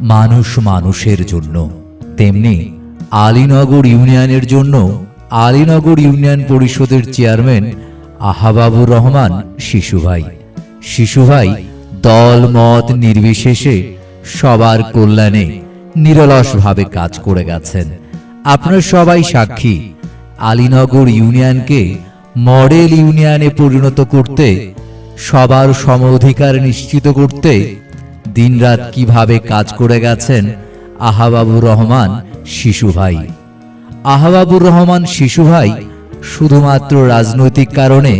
মানুষ মানুষের জন্য। তেমনি আলীনগর ইউনিয়নের জন্য আলীনগর ইউনিয়ন পরিষদের চেয়ারম্যান আহাবাবুর রহমান শিশুভাই। শিশুভাই দল, মত নির্বিশেষে সবার কল্যাণে নিরলসভাবে কাজ করে গেছেন। আপনারা সবাই সাক্ষী, আলীনগর ইউনিয়নকে মডেল ইউনিয়নে পরিণত করতে, সবার সম অধিকার নিশ্চিত করতে দিনরাত কীভাবে কাজ করে গেছেন আহাবাবুর রহমান শিশু ভাই। আহাবাবুর রহমান শিশু ভাই শুধুমাত্র রাজনৈতিক কারণে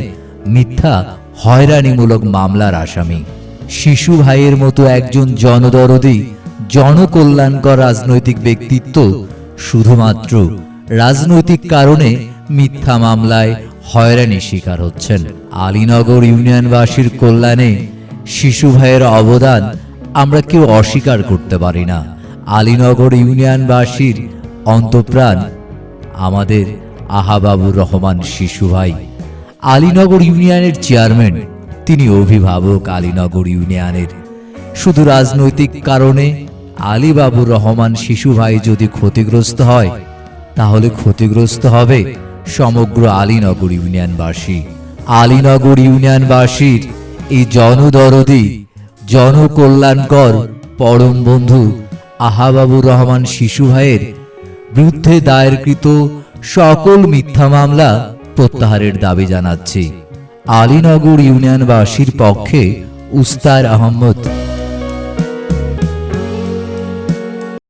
মিথ্যা, হয়রানিমূলক মামলার আসামি। শিশু ভাইয়ের মতো একজন জনদরদি, জনকল্যাণকর রাজনৈতিক ব্যক্তিত্ব শুধুমাত্র রাজনৈতিক কারণে মিথ্যা মামলায় হয়রানি শিকার হচ্ছেন। আলীনগর ইউনিয়নবাসীর কল্যাণে শিশু ভাইয়ের অবদান আমরা কেউ অস্বীকার করতে পারি না। আলীনগর ইউনিয়নবাসীর অন্তপ্রাণ আমাদের আহাবাবুর রহমান শিশু ভাই। আলীনগর ইউনিয়নের চেয়ারম্যান, তিনি অভিভাবক আলীনগর ইউনিয়নের। শুধু রাজনৈতিক কারণে আলীবাবুর রহমান শিশু ভাই যদি ক্ষতিগ্রস্ত হয়, তাহলে ক্ষতিগ্রস্ত হবে সমগ্র আলীনগর ইউনিয়নবাসী। আলীনগর ইউনিয়নবাসীর এই জনদরদি জনকল্যাণকর পরম বন্ধু আহাবাবুর রহমান শিশু ভাইয়ের বিরুদ্ধে দায়েরকৃত সকল মিথ্যা মামলা প্রত্যাহারের দাবি জানাচ্ছি। আলীনগর ইউনিয়নবাসীর পক্ষে উস্তার আহমদ